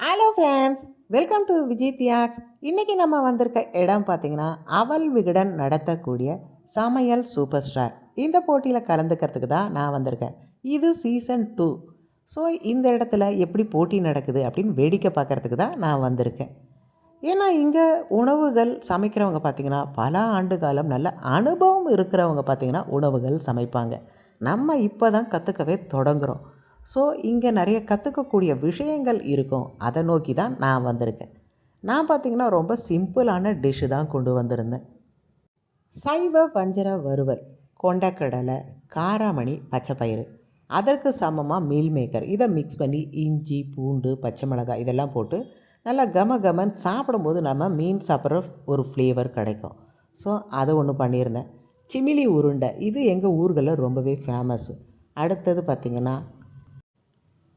Hello friends welcome to Vijay Thyags இன்றைக்கி நம்ம வந்திருக்க இடம் பார்த்திங்கன்னா அவல் விகடன் நடத்தக்கூடிய சமையல் சூப்பர் ஸ்டார் இந்த போட்டியில் கலந்துக்கிறதுக்கு தான் நான் வந்திருக்கேன். இது சீசன் டூ ஸோ இந்த இடத்துல எப்படி போட்டி நடக்குது அப்படின்னு வேடிக்கை பார்க்குறதுக்கு தான் நான் வந்திருக்கேன். ஏன்னா இங்கே உணவுகள் சமைக்கிறவங்க பார்த்திங்கன்னா பல ஆண்டு காலம் நல்ல அனுபவம் இருக்கிறவங்க பார்த்திங்கன்னா உணவுகள் சமைப்பாங்க. நம்ம இப்போ தான் கற்றுக்கவே தொடங்குகிறோம் ஸோ இங்கே நிறைய கற்றுக்கக்கூடிய விஷயங்கள் இருக்கும். அதை நோக்கி தான் நான் வந்திருக்கேன். நான் பார்த்திங்கன்னா ரொம்ப சிம்பிளான டிஷ்ஷு தான் கொண்டு வந்திருந்தேன். சைவ வஞ்சர வறுவல் கொண்டக்கடலை காராமணி பச்சைப்பயிறு அதற்கு சமமாக மீல் மேக்கர். இதை மிக்ஸ் பண்ணி இஞ்சி பூண்டு பச்சை மிளகாய் இதெல்லாம் போட்டு நல்லா கம கமன் சாப்பிடும்போது நம்ம மீன் சாப்பிட்ற ஒரு ஃப்ளேவர் கிடைக்கும். ஸோ அதை ஒன்று பண்ணியிருந்தேன். சிமிலி உருண்டை. இது எங்கள் ஊர்களில் ரொம்பவே ஃபேமஸ் அடுத்தது பார்த்திங்கன்னா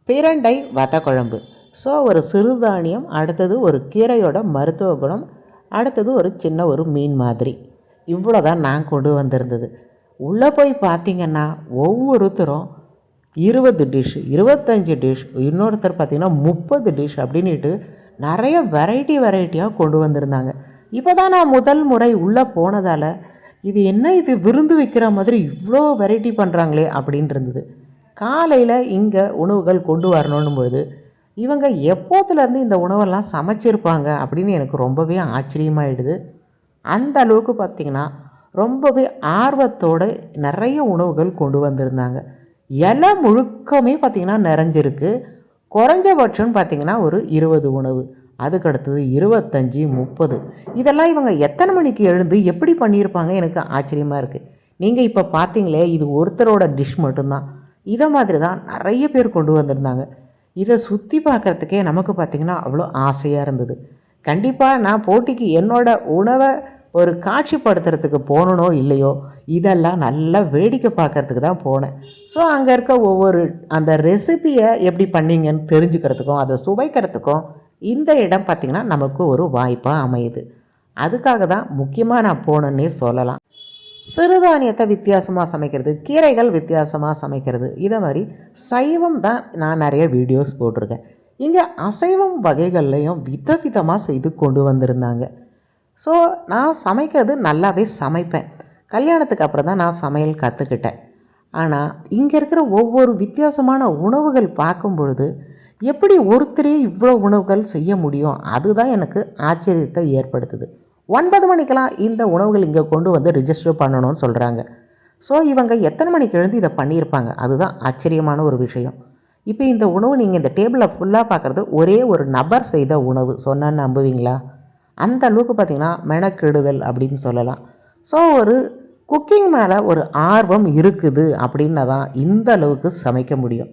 பிரண்டை வத்தக்குழம்பு. ஸோ ஒரு சிறுதானியம் அடுத்தது ஒரு கீரையோட மருத்துவ குணம் அடுத்தது ஒரு சின்ன ஒரு மீன் மாதிரி. இவ்வளோ தான் நான் கொண்டு வந்திருந்தது. உள்ளே போய் பார்த்திங்கன்னா ஒவ்வொருத்தரும் இருபது டிஷ் இருபத்தஞ்சி டிஷ் இன்னொருத்தர் பார்த்திங்கன்னா முப்பது டிஷ் அப்படின்ட்டு நிறைய வெரைட்டி வெரைட்டியாக கொண்டு வந்திருந்தாங்க. இப்போ தான் நான் முதல் முறை உள்ளே போனதால் இது என்ன இது விருந்து வைக்கிற மாதிரி இவ்வளோ வெரைட்டி பண்ணுறாங்களே அப்படின்ட்டு இருந்தது. காலையில் இங்கே உணவுகள் கொண்டு வரணும் பொழுது இவங்க எப்போத்துலேருந்து இந்த உணவெல்லாம் சமைச்சிருப்பாங்க அப்படின்னு எனக்கு ரொம்பவே ஆச்சரியமாயிடுது. அந்த அளவுக்கு பார்த்திங்கன்னா ரொம்பவே ஆர்வத்தோடு நிறைய உணவுகள் கொண்டு வந்திருந்தாங்க. இலை முழுக்கமே பார்த்திங்கன்னா நிறைஞ்சிருக்கு. குறைஞ்சபட்சம்னு பார்த்திங்கன்னா ஒரு இருபது உணவு அதுக்கு அடுத்தது இருபத்தஞ்சி முப்பது. இதெல்லாம் இவங்க எத்தனை மணிக்கு எழுந்து எப்படி பண்ணியிருப்பாங்க எனக்கு ஆச்சரியமாக இருக்குது நீங்கள் இப்போ பார்த்தீங்களே இது ஒருத்தரோட டிஷ் மட்டும்தான். இதை மாதிரி தான் நிறைய பேர் கொண்டு வந்திருந்தாங்க. இதை சுற்றி பார்க்குறதுக்கே நமக்கு பார்த்திங்கன்னா அவ்வளோ ஆசையாக இருந்தது. கண்டிப்பாக நான் போட்டிக்கு என்னோடய உணவை ஒரு காட்சிப்படுத்துறதுக்கு போகணுனோ இல்லையோ இதெல்லாம் நல்லா வேடிக்கை பார்க்குறதுக்கு தான் போனேன். ஸோ அங்கே இருக்க ஒவ்வொரு அந்த ரெசிப்பியை எப்படி பண்ணீங்கன்னு தெரிஞ்சுக்கிறதுக்கும் அதை சுவைக்கிறதுக்கும் இந்த இடம் பார்த்திங்கன்னா நமக்கு ஒரு வாய்ப்பாக அமையுது. அதுக்காக தான் முக்கியமாக நான் போனேன்னே சொல்லலாம். சிறுதானியத்தை வித்தியாசமாக சமைக்கிறது கீரைகள் வித்தியாசமாக சமைக்கிறது. இதை மாதிரி சைவம் தான் நான் நிறைய வீடியோஸ் போட்டிருக்கேன். இங்கே அசைவம் வகைகள்லையும் விதவிதமாக செய்து கொண்டு வந்திருந்தாங்க. ஸோ நான் சமைக்கிறது நல்லாவே சமைப்பேன். கல்யாணத்துக்கு அப்புறம் தான் நான் சமையல் கற்றுக்கிட்டேன் ஆனால் இங்கே இருக்கிற ஒவ்வொரு வித்தியாசமான உணவுகள் பார்க்கும் பொழுது எப்படி ஒருத்தரே இவ்வளோ உணவுகள் செய்ய முடியும்? அதுதான் எனக்கு ஆச்சரியத்தை ஏற்படுத்துது. ஒன்பது மணிக்கெலாம் இந்த உணவுகள் இங்கே கொண்டு வந்து ரிஜிஸ்டர் பண்ணணும்னு சொல்கிறாங்க ஸோ இவங்க எத்தனை மணிக்கு எழுந்து இதை பண்ணியிருப்பாங்க? அதுதான் ஆச்சரியமான ஒரு விஷயம். இப்போ இந்த உணவு நீங்கள் இந்த டேபிளில் ஃபுல்லாக பார்க்குறது ஒரே ஒரு நபர் செய்த உணவு. சொன்னான்னு நம்புவீங்களா? அந்த அளவுக்கு பார்த்திங்கன்னா மெனக்கெடுதல் அப்படின்னு சொல்லலாம். ஸோ ஒரு குக்கிங் மேலே ஒரு ஆர்வம் இருக்குது அப்படின்னா தான் இந்த அளவுக்கு சமைக்க முடியும்.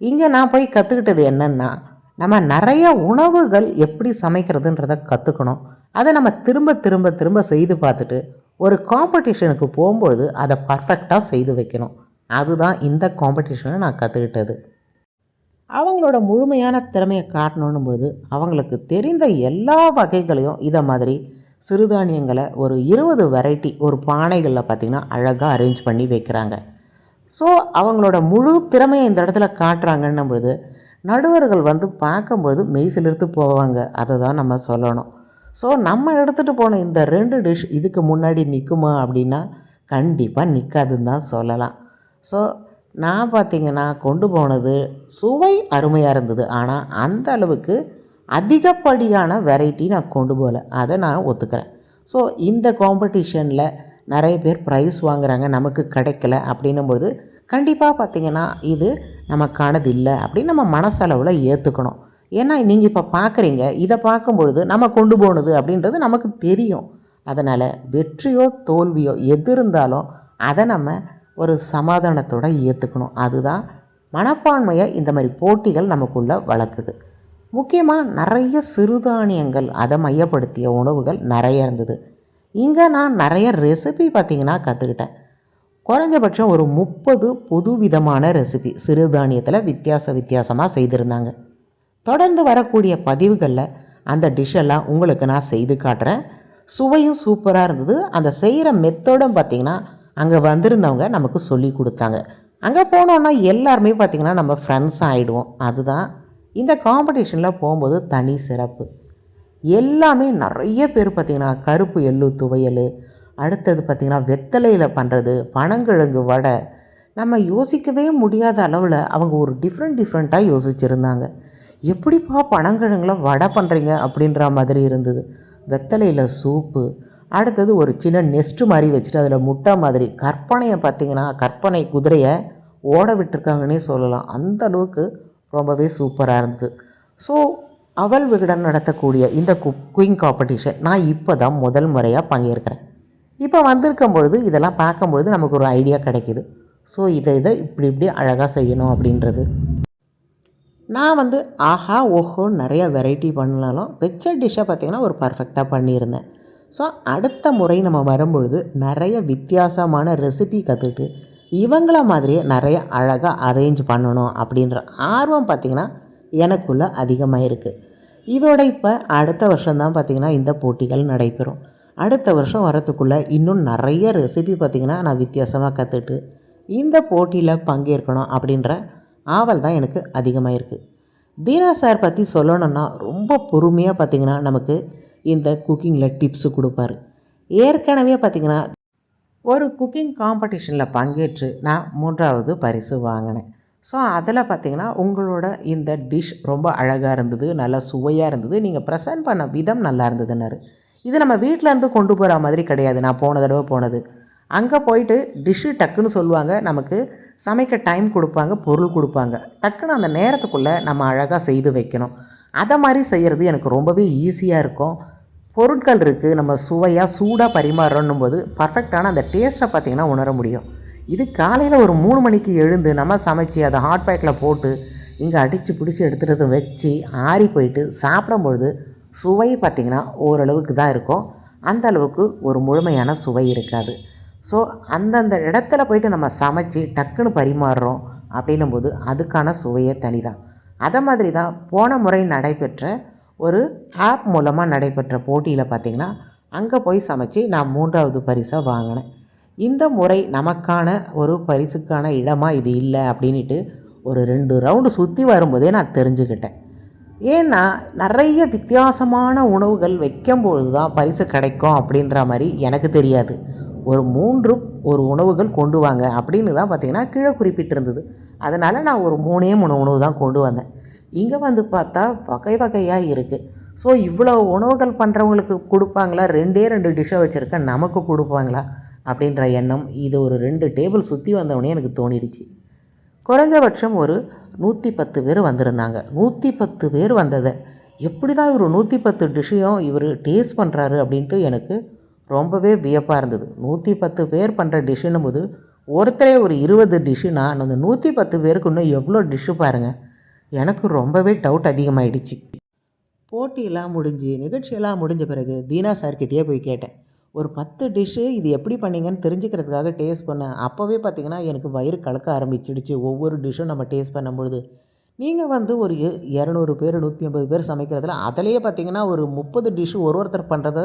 இங்கே நான் போய் கற்றுக்கிட்டது என்னென்னா நம்ம நிறைய உணவுகள் எப்படி சமைக்கிறதுன்றதை கற்றுக்கணும் அதை நம்ம திரும்ப திரும்ப திரும்ப செய்து பார்த்துட்டு ஒரு காம்படிஷனுக்கு போகும்பொழுது அதை பர்ஃபெக்டாக செய்து வைக்கணும். அதுதான் இந்த காம்படிஷனை நான் கற்றுக்கிட்டது அவங்களோட முழுமையான திறமையை காட்டணும் பொழுது அவங்களுக்கு தெரிந்த எல்லா வகைகளையும் இதை மாதிரி சிறுதானியங்களை ஒரு இருபது வெரைட்டி ஒரு பானைகளில் பார்த்திங்கன்னா அழகாக அரேஞ்ச் பண்ணி வைக்கிறாங்க. ஸோ அவங்களோட முழு திறமையை இந்த இடத்துல காட்டுறாங்கன்னும் பொழுது நடுவர்கள் வந்து பார்க்கும்பொழுது மெய் சிலிர்த்து போவாங்க. அதை தான் நம்ம சொல்லணும். ஸோ நம்ம எடுத்துகிட்டு போன இந்த ரெண்டு டிஷ் இதுக்கு முன்னாடி நிற்குமா அப்படின்னா கண்டிப்பாக நிற்காதுன்னு தான் சொல்லலாம். ஸோ நான் பார்த்திங்கன்னா கொண்டு போனது சுவை அருமையாக இருந்தது. ஆனால் அந்த அளவுக்கு அதிகப்படியான வெரைட்டி நான் கொண்டு போகல. அதை நான் ஒத்துக்கிறேன். ஸோ இந்த காம்படிஷனில் நிறைய பேர் ப்ரைஸ் வாங்குறாங்க. நமக்கு கிடைக்கல அப்படின்னும்பொழுது கண்டிப்பாக பார்த்திங்கன்னா இது நமக்கானது இல்லை அப்படின்னு நம்ம மனசளவில் ஏற்றுக்கணும் ஏன்னா நீங்கள் இப்போ பார்க்குறீங்க இதை பார்க்கும்பொழுது நம்ம கொண்டு போனது அப்படின்றது நமக்கு தெரியும். அதனால் வெற்றியோ தோல்வியோ எது இருந்தாலும் அதை நம்ம ஒரு சமாதானத்தோடு ஏற்றுக்கணும் அதுதான் மனப்பான்மையை இந்த மாதிரி போட்டிகள் நமக்குள்ளே வளர்க்குது. முக்கியமாக நிறைய சிறுதானியங்கள் அதை மையப்படுத்திய உணவுகள் நிறைய இருந்தது. இங்கே நான் நிறைய ரெசிபி பார்த்திங்கன்னா கற்றுக்கிட்டேன் குறைஞ்சபட்சம் ஒரு முப்பது புது விதமான ரெசிபி சிறுதானியத்தில் வித்தியாச வித்தியாசமாக செய்திருந்தாங்க. தொடர்ந்து வரக்கூடிய பதிவுகளில் அந்த டிஷ்ஷெல்லாம் உங்களுக்கு நான் செய்து காட்டுறேன். சுவையும் சூப்பராக இருந்தது. அந்த செய்கிற மெத்தோடும் பார்த்திங்கன்னா அங்கே வந்திருந்தவங்க நமக்கு சொல்லி கொடுத்தாங்க. அங்கே போனோன்னா எல்லாருமே பார்த்திங்கன்னா நம்ம ஃப்ரெண்ட்ஸ் ஆகிடுவோம் அதுதான் இந்த காம்படிஷனில் போகும்போது தனி சிறப்பு. எல்லாமே நிறைய பேர் பார்த்திங்கன்னா கருப்பு எள்ளு துவையல் அடுத்தது பார்த்திங்கன்னா வெத்தலையில் பண்ணுறது பனங்கிழங்கு வடை. நம்ம யோசிக்கவே முடியாத அளவில் அவங்க ஒரு டிஃப்ரெண்ட் டிஃப்ரெண்ட்டாக யோசிச்சுருந்தாங்க. எப்படிப்பா பனங்கிழங்குல வடை பண்ணுறீங்க அப்படின்ற மாதிரி இருந்தது. வெத்தலையில் சூப்பு அடுத்தது ஒரு சின்ன நெஸ்ட்டு மாதிரி வச்சுட்டு அதில் முட்டை மாதிரி. கற்பனையை பார்த்திங்கன்னா கற்பனை குதிரையை ஓட விட்டுருக்காங்கன்னே சொல்லலாம். அந்த அளவுக்கு ரொம்பவே சூப்பராக இருந்தது. ஸோ அவள் விகடன் நடத்தக்கூடிய இந்த குக்கிங் காம்படிஷன் நான் இப்போ தான் முதல் முறையாக பங்கேற்கிறேன் இப்போ வந்திருக்கும் பொழுது இதெல்லாம் பார்க்கும்பொழுது நமக்கு ஒரு ஐடியா கிடைக்கிது. ஸோ இதை இதை இப்படி இப்படி அழகாக செய்யணும் அப்படின்றது. நான் வந்து ஆஹா ஓஹோ நிறைய வெரைட்டி பண்ணாலும் வச்ச டிஷ்ஷை பார்த்திங்கன்னா ஒரு பர்ஃபெக்டாக பண்ணியிருந்தேன். ஸோ அடுத்த முறை நம்ம வரும்பொழுது நிறைய வித்தியாசமான ரெசிபி கற்றுக்கிட்டு இவங்கள மாதிரியே நிறைய அழகாக அரேஞ்ச் பண்ணணும் அப்படின்ற ஆர்வம் பார்த்திங்கன்னா எனக்குள்ளே அதிகமாக இருக்குது இதோட இப்போ அடுத்த வருஷம்தான் பார்த்திங்கன்னா இந்த போட்டிகள் நடைபெறும். அடுத்த வருஷம் வரத்துக்குள்ளே இன்னும் நிறைய ரெசிபி பார்த்திங்கன்னா நான் வித்தியாசமாக கற்றுட்டு இந்த போட்டியில் பங்கேற்கணும் அப்படின்ற ஆவல் தான் எனக்கு அதிகமாக இருக்குது தீனா சார் பற்றி சொல்லணும்னா ரொம்ப பொறுமையாக பார்த்திங்கன்னா நமக்கு இந்த குக்கிங்கில் டிப்ஸு கொடுப்பாரு. ஏற்கனவே பார்த்திங்கன்னா ஒரு குக்கிங் காம்படிஷனில் பங்கேற்று நான் மூன்றாவது பரிசு வாங்கினேன். ஸோ அதில் பார்த்திங்கன்னா உங்களோட இந்த டிஷ் ரொம்ப அழகாக இருந்தது நல்லா சுவையாக இருந்தது. நீங்கள் ப்ரெசென்ட் பண்ண விதம் நல்லா இருந்ததுன்னாரு. இது நம்ம வீட்டில் இருந்து கொண்டு போகிற மாதிரி கிடையாது. நான் போன தடவை போனது. அங்கே போயிட்டு டிஷ்ஷு டக்குன்னு சொல்லுவாங்க நமக்கு சமைக்க டைம் கொடுப்பாங்க பொருள் கொடுப்பாங்க. டக்குன்னு அந்த நேரத்துக்குள்ளே நம்ம அழகாக செய்து வைக்கணும். அதை மாதிரி செய்கிறது எனக்கு ரொம்பவே ஈஸியாக இருக்கும். பொருட்கள் இருக்குது நம்ம சுவையாக சூடாக பரிமாறணும் போது பர்ஃபெக்டான அந்த டேஸ்ட்டை பார்த்திங்கன்னா உணர முடியும். இது காலையில் ஒரு மூணு மணிக்கு எழுந்து நம்ம சமைச்சு அதை ஹாட் பேக்கில் போட்டு இங்கே அடித்து பிடிச்சி எடுத்துகிட்டு வச்சு ஆறி போயிட்டு சாப்பிடும்பொழுது சுவை பார்த்திங்கன்னா ஓரளவுக்கு தான் இருக்கும். அந்த அளவுக்கு ஒரு முழுமையான சுவை இருக்காது. ஸோ அந்தந்த இடத்துல போயிட்டு நம்ம சமைச்சு டக்குன்னு பரிமாறுறோம் அப்படின்னும் போது அதுக்கான சுவையே தனி தான் அதை மாதிரி தான் போன முறை நடைபெற்ற ஒரு ஆப் மூலமாக நடைபெற்ற போட்டியில் பார்த்திங்கன்னா அங்கே போய் சமைச்சு நான் மூன்றாவது பரிசாக வாங்கினேன். இந்த முறை நமக்கான ஒரு பரிசுக்கான இடமாக இது இல்லை அப்படின்ட்டு ஒரு ரெண்டு ரவுண்டு சுற்றி வரும்போதே நான் தெரிஞ்சுக்கிட்டேன். ஏன்னா நிறைய வித்தியாசமான உணவுகள் வைக்கும்பொழுது தான் பரிசு கிடைக்கும் அப்படின்ற மாதிரி எனக்கு தெரியாது. ஒரு மூன்று ஒரு உணவுகள் கொண்டு வாங்க அப்படின்னு தான் பார்த்திங்கன்னா கீழே குறிப்பிட்டிருந்தது. அதனால் நான் ஒரு மூணே மூணு உணவு தான் கொண்டு வந்தேன். இங்கே வந்து பார்த்தா வகை வகையாக இருக்குது ஸோ இவ்வளோ உணவுகள் பண்ணுறவங்களுக்கு கொடுப்பாங்களா? ரெண்டே ரெண்டு டிஷ்ஷை வச்சுருக்க நமக்கு கொடுப்பாங்களா? அப்படின்ற எண்ணம் இது ஒரு ரெண்டு டேபிள் சுற்றி வந்தவொடனே எனக்கு தோணிடுச்சு. குறைஞ்சபட்சம் ஒரு நூற்றி பத்து பேர் வந்திருந்தாங்க. நூற்றி பத்து பேர் வந்ததை எப்படி தான் இவர் நூற்றி பத்து டிஷ்ஷையும் இவர் டேஸ்ட் பண்ணுறாரு அப்படின்ட்டு எனக்கு ரொம்பவே வியப்பாக இருந்தது. நூற்றி பத்து பேர் பண்ணுற டிஷ்ஷுன்னும் போது ஒருத்தரே ஒரு இருபது டிஷ்ஷுனா அந்த நூற்றி பத்து பேருக்கு இன்னும் எவ்வளோ டிஷ்ஷு பாருங்கள் எனக்கு ரொம்பவே டவுட் அதிகமாகிடுச்சு போட்டியெல்லாம் முடிஞ்சு நிகழ்ச்சியெல்லாம் முடிஞ்ச பிறகு தீனா சார்கிட்டயே போய் கேட்டேன். ஒரு பத்து டிஷ்ஷு இது எப்படி பண்ணீங்கன்னு தெரிஞ்சுக்கிறதுக்காக டேஸ்ட் பண்ணேன். அப்போவே பார்த்தீங்கன்னா எனக்கு வயிறு கலக்க ஆரம்பிச்சிடுச்சு. ஒவ்வொரு டிஷ்ஷும் நம்ம டேஸ்ட் பண்ணும்பொழுது. நீங்கள் வந்து ஒரு இரநூறு பேர் நூற்றி ஐம்பது பேர் சமைக்கிறதுல அதிலேயே பார்த்தீங்கன்னா ஒரு முப்பது டிஷ்ஷு ஒரு ஒருத்தர் பண்ணுறத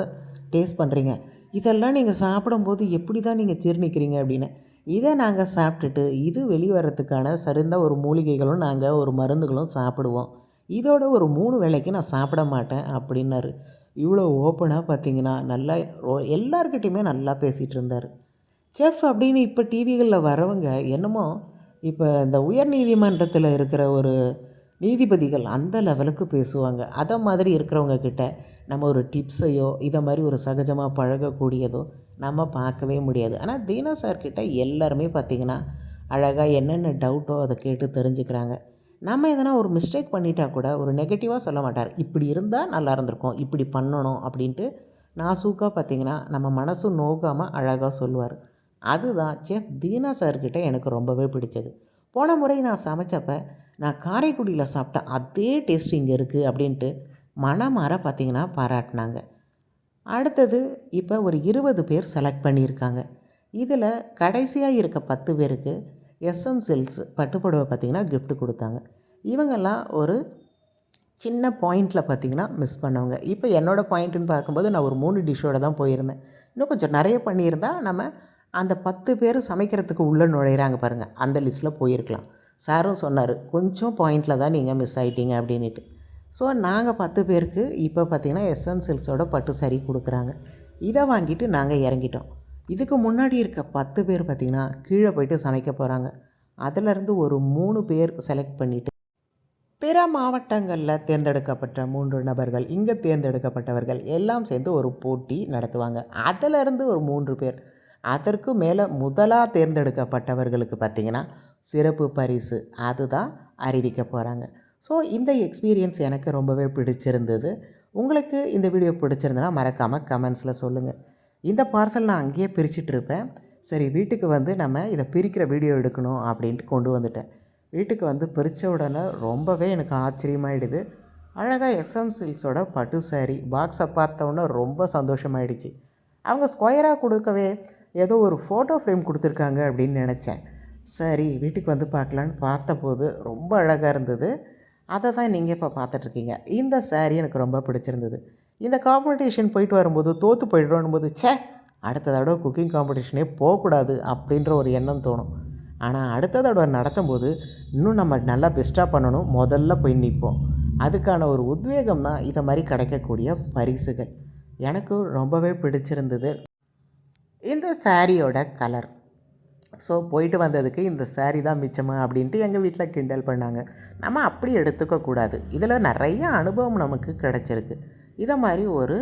டேஸ்ட் பண்ணுறீங்க இதெல்லாம் நீங்கள் சாப்பிடும்போது எப்படி தான் நீங்கள் ஜீர்ணிக்கிறீங்க அப்படின்னு. இதை நாங்கள் சாப்பிட்டுட்டு இது வெளிவரத்துக்கான சரிந்த ஒரு மூலிகைகளும் நாங்கள் ஒரு மருந்துகளும் சாப்பிடுவோம். இதோட ஒரு மூணு வேலைக்கு நான் சாப்பிட மாட்டேன் அப்படின்னாரு. இவ்வளோ ஓப்பனாக பார்த்தீங்கன்னா நல்லா ரொ- நல்லா பேசிகிட்டு இருந்தார். செஃப் அப்படின்னு இப்போ டிவிகளில் வரவங்க என்னமோ இப்போ இந்த உயர் நீதிமன்றத்தில் இருக்கிற ஒரு நீதிபதிகள் அந்த லெவலுக்கு பேசுவாங்க. அதை மாதிரி இருக்கிறவங்க கிட்ட நம்ம ஒரு டிப்ஸையோ இதை மாதிரி ஒரு சகஜமாக பழகக்கூடியதோ நம்ம பார்க்கவே முடியாது. ஆனால் தீனா சார்கிட்ட எல்லாருமே பார்த்திங்கன்னா அழகாக என்னென்ன டவுட்டோ அதை கேட்டு தெரிஞ்சுக்கிறாங்க. நம்ம எதனா ஒரு மிஸ்டேக் பண்ணிட்டா கூட ஒரு நெகட்டிவாக சொல்ல மாட்டார். இப்படி இருந்தால் நல்லா இருந்திருக்கும் இப்படி பண்ணணும் அப்படின்ட்டு நாசூக்காக பார்த்தீங்கன்னா நம்ம மனசு நோகாமல் அழகாக சொல்லுவார். அதுதான் செஃப் தீனா சார்கிட்ட எனக்கு ரொம்பவே பிடிச்சது. போன முறை நான் சமைச்சப்போ நான் காரைக்குடியில் சாப்பிட்ட அதே டேஸ்ட் இங்கே இருக்குது அப்படின்ட்டு மனமாற பார்த்திங்கன்னா பாராட்டினாங்க. அடுத்தது இப்போ ஒரு இருபது பேர் செலக்ட் பண்ணியிருக்காங்க. இதில் கடைசியாக இருக்க பத்து பேருக்கு எஸ்எம் சில்க்ஸ் பட்டுப்புடவை பார்த்திங்கன்னா கிஃப்ட் கொடுத்தாங்க. இவங்கெல்லாம் ஒரு சின்ன பாயிண்டில் பார்த்தீங்கன்னா மிஸ் பண்ணவங்க. இப்போ என்னோடய பாயிண்ட்டுன்னு பார்க்கும்போது நான் ஒரு மூணு டிஷ்ஷோடு தான் போயிருந்தேன். இன்னும் கொஞ்சம் நிறைய பண்ணியிருந்தால் நம்ம அந்த பத்து பேர் சமைக்கிறதுக்கு உள்ளே நுழையிறாங்க பாருங்கள் அந்த லிஸ்ட்டில் போயிருக்கலாம். சாரும் சொன்னார் கொஞ்சம் பாயிண்டில் தான் நீங்கள் மிஸ் ஆகிட்டீங்க அப்படின்ட்டு ஸோ நாங்கள் பத்து பேருக்கு இப்போ பார்த்தீங்கன்னா எஸ்என்சில்ஸோட பட்டு சரி கொடுக்குறாங்க. இதை வாங்கிட்டு நாங்கள் இறங்கிட்டோம். இதுக்கு முன்னாடி இருக்க பத்து பேர் பார்த்திங்கன்னா கீழே போயிட்டு சமைக்க போகிறாங்க அதிலிருந்து ஒரு மூணு பேர் செலக்ட் பண்ணிவிட்டு பிற மாவட்டங்களில் தேர்ந்தெடுக்கப்பட்ட மூன்று நபர்கள் இங்கே தேர்ந்தெடுக்கப்பட்டவர்கள் எல்லாம் சேர்ந்து ஒரு போட்டி நடத்துவாங்க. அதிலிருந்து ஒரு மூன்று பேர். அதற்கு மேலே முதலாக தேர்ந்தெடுக்கப்பட்டவர்களுக்கு பார்த்திங்கன்னா சிறப்பு பரிசு அதுதான் அறிவிக்க போகிறாங்க ஸோ இந்த எக்ஸ்பீரியன்ஸ் எனக்கு ரொம்பவே பிடிச்சிருந்தது. உங்களுக்கு இந்த வீடியோ பிடிச்சிருந்தனா மறக்காமல் கமெண்ட்ஸில் சொல்லுங்கள் இந்த பார்சல் நான் அங்கேயே பிரிச்சுட்டு இருப்பேன். சரி வீட்டுக்கு வந்து நம்ம இதை பிரிக்கிற வீடியோ எடுக்கணும் அப்படின்ட்டு கொண்டு வந்துட்டேன். வீட்டுக்கு வந்து பிரித்த உடனே ரொம்பவே எனக்கு ஆச்சரியமாயிடுது. அழகாக எஸ்எம் சில்ஸோட பட்டு சாரி பாக்ஸை பார்த்தோன்னே ரொம்ப சந்தோஷமாயிடுச்சு. அவங்க ஸ்கொயராக கொடுக்கவே ஏதோ ஒரு ஃபோட்டோ ஃப்ரேம் கொடுத்துருக்காங்க அப்படின்னு நினச்சேன். சரி வீட்டுக்கு வந்து பார்க்கலான்னு பார்த்தபோது ரொம்ப அழகாக இருந்தது. அதை தான் நீங்கள் இப்போ பார்த்துட்ருக்கீங்க. இந்த சாரீ எனக்கு ரொம்ப பிடிச்சிருந்தது. இந்த காம்படிஷன் போயிட்டு வரும்போது தோற்று போயிடுறோம் போது சே அடுத்த தடவை குக்கிங் காம்படிஷனே போகக்கூடாது அப்படின்ற ஒரு எண்ணம் தோணும். ஆனால் அடுத்த தடவை நடத்தும் போது இன்னும் நம்ம நல்லா பெஸ்ட்டாக பண்ணணும். முதல்ல போய் நிற்போம் அதுக்கான ஒரு உத்வேகம் தான் இதை மாதிரி கிடைக்கக்கூடிய பரிசுகள். எனக்கு ரொம்பவே பிடிச்சிருந்தது. இந்த சாரியோட கலர் ஸோ போயிட்டு வந்ததுக்கு இந்த சாரீ தான் மிச்சமா அப்படின்ட்டு எங்கள் வீட்டில் கிண்டல் பண்ணாங்க. நம்ம அப்படி எடுத்துக்கக்கூடாது இதில் நிறைய அனுபவம் நமக்கு கிடச்சிருக்கு. இதை மாதிரி ஒரு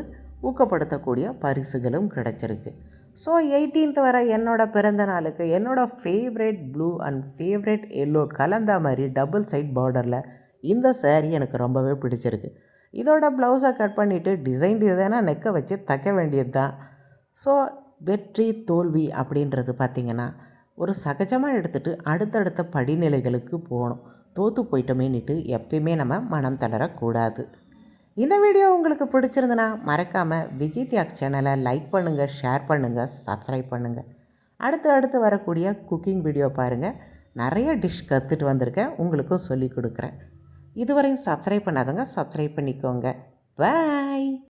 ஊக்கப்படுத்தக்கூடிய பரிசுகளும் கிடச்சிருக்கு. ஸோ எயிட்டீன்த் வர என்னோடய பிறந்த நாளுக்கு என்னோடய favourite blue and favourite yellow கலந்த மாதிரி டபுள் சைட் பார்டரில் இந்த சேரீ எனக்கு ரொம்பவே பிடிச்சிருக்கு. இதோட ப்ளவுஸை கட் பண்ணிவிட்டு டிசைன் டிசைனாக நெக்க வச்சு தைக்க வேண்டியது தான் ஸோ வெற்றி தோல்வி அப்படின்றது பார்த்திங்கன்னா ஒரு சகஜமாக எடுத்துகிட்டு அடுத்தடுத்த படிநிலைகளுக்கு போகணும். தோற்று போயிட்டோமேன்னுட்டு எப்பயுமே நம்ம மனம் தளரக்கூடாது இந்த வீடியோ உங்களுக்கு பிடிச்சிருந்துன்னா மறக்காமல் விஜய் தியாக் சேனலை லைக் பண்ணுங்கள் ஷேர் பண்ணுங்கள் சப்ஸ்கிரைப் பண்ணுங்கள் அடுத்து அடுத்து வரக்கூடிய குக்கிங் வீடியோ பாருங்கள் நிறைய டிஷ் கற்றுட்டு வந்திருக்கேன் உங்களுக்கும் சொல்லி கொடுக்குறேன். இதுவரையும் சப்ஸ்கிரைப் பண்ணாதவங்க சப்ஸ்கிரைப் பண்ணிக்கோங்க. பாய்!